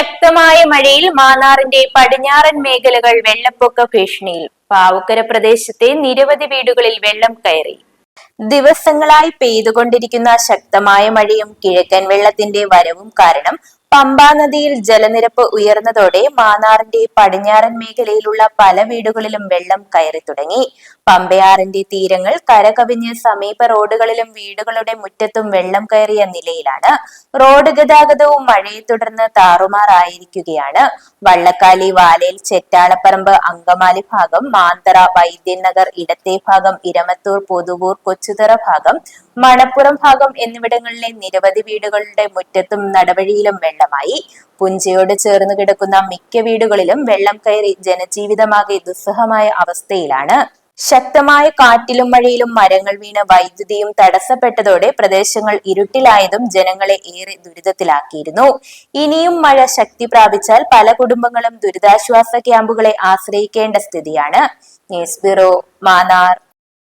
ശക്തമായ മഴയിൽ മാന്നാറിന്റെ പടിഞ്ഞാറൻ മേഖലകൾ വെള്ളപ്പൊക്ക ഭീഷണിയിൽ. പാവുക്കര പ്രദേശത്തെ നിരവധി വീടുകളിൽ വെള്ളം കയറി. ദിവസങ്ങളായി പെയ്തുകൊണ്ടിരിക്കുന്ന ശക്തമായ മഴയും കിഴക്കൻ വെള്ളത്തിന്റെ വരവും കാരണം പമ്പാ നദിയിൽ ജലനിരപ്പ് ഉയർന്നതോടെ മാന്നാറിന്റെ പടിഞ്ഞാറൻ മേഖലയിലുള്ള പല വീടുകളിലും വെള്ളം കയറി തുടങ്ങി. പമ്പയാറിന്റെ തീരങ്ങൾ കരകവിഞ്ഞ് സമീപ റോഡുകളിലും വീടുകളുടെ മുറ്റത്തും വെള്ളം കയറിയ നിലയിലാണ്. റോഡ് ഗതാഗതവും മഴയെ തുടർന്ന് താറുമാറായിരിക്കുകയാണ്. വള്ളക്കാലി വാലയിൽ ചെറ്റാളപ്പറമ്പ് അങ്കമാലി ഭാഗം മാന്തറ വൈദ്യൻ നഗർ ഇടത്തെ ഭാഗം ഇരമത്തൂർ പൊതുവൂർ കൊച്ചുതറ ഭാഗം മണപ്പുറം ഭാഗം എന്നിവിടങ്ങളിലെ നിരവധി വീടുകളുടെ മുറ്റത്തും നടവഴിയിലും വെള്ളമായി. പുഞ്ചയോട് ചേർന്ന് കിടക്കുന്ന മിക്ക വീടുകളിലും വെള്ളം കയറി ജനജീവിതമാകെ ദുസ്സഹമായ അവസ്ഥയിലാണ്. ശക്തമായ കാറ്റിലും മഴയിലും മരങ്ങൾ വീണ് വൈദ്യുതിയും തടസ്സപ്പെട്ടതോടെ പ്രദേശങ്ങൾ ഇരുട്ടിലായതും ജനങ്ങളെ ഏറെ ദുരിതത്തിലാക്കിയിരുന്നു. ഇനിയും മഴ ശക്തി പ്രാപിച്ചാൽ പല കുടുംബങ്ങളും ദുരിതാശ്വാസ ക്യാമ്പുകളെ ആശ്രയിക്കേണ്ട സ്ഥിതിയാണ്. News bureau Mannar.